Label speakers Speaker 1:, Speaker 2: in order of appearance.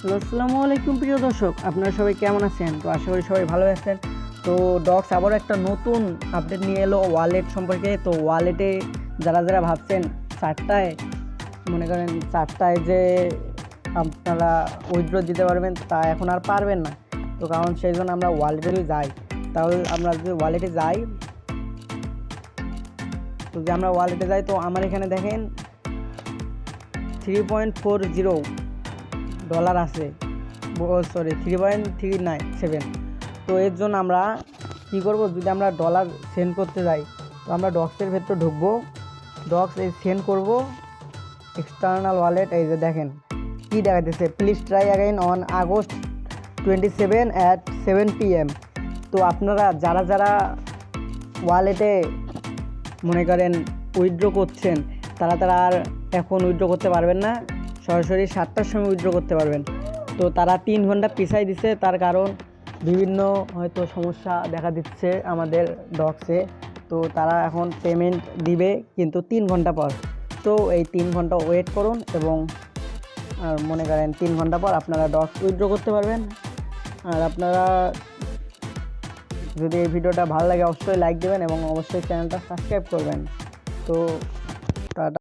Speaker 1: Hello, আসসালামু আলাইকুম প্রিয় দর্শক, আপনারা সবাই কেমন আছেন? তো আশা করি সবাই ভালো আছেন। তো ডক্স আবারও একটা নতুন আপডেট নিয়ে এলো ওয়ালেট সম্পর্কে। তো ওয়ালেটে যারা যারা ভাবছেন, চারটায়, মনে করেন চারটায় যে আপনারা উইথড্র দিতে পারবেন, তা এখন আর পারবেন না। তো কারণ সেই জন্য আমরা ওয়ালেটে যদি যাই। তাহলে আমরা যদি ওয়ালেটে যাই তো যদি আমরা ওয়ালেটে যাই, তো আমার এখানে দেখেন three point four zero dollar আছে। Sorry three point three nine seven তো এর জন্য আমরা কী করব? যদি আমরা ডলার সেন্ড করতে যাই, তো আমরা ডক্সের ভেতর ঢুকবো। ডক্স এই সেন্ড করব। এক্সটার্নাল ওয়ালেট এই যে দেখেন, কী দেখাতেছে please try again on August twenty seven at seven PM তো আপনারা, যারা যারা ওয়ালেটে মনে করেন উইথড্র করছেন, তারা তারা আর এখন উইথড্র করতে পারবেন না। সরাসরি সাতটার সময় উইথড্র করতে পারবেন। তো তারা তিন ঘণ্টা পিছাই দিচ্ছে তার কারণ বিভিন্ন হয়তো সমস্যা দেখা দিচ্ছে আমাদের ডক্সে তো তারা এখন পেমেন্ট দিবে কিন্তু তিন ঘণ্টা পর। তো এই তিন ঘণ্টা ওয়েট করুন এবং, আর মনে করেন তিন ঘণ্টা পর আপনারা ডক্স উইথড্র করতে পারবেন। আর আপনারা যদি এই ভিডিওটা ভালো লাগে অবশ্যই লাইক দেবেন এবং অবশ্যই চ্যানেলটা সাবস্ক্রাইব করবেন। তো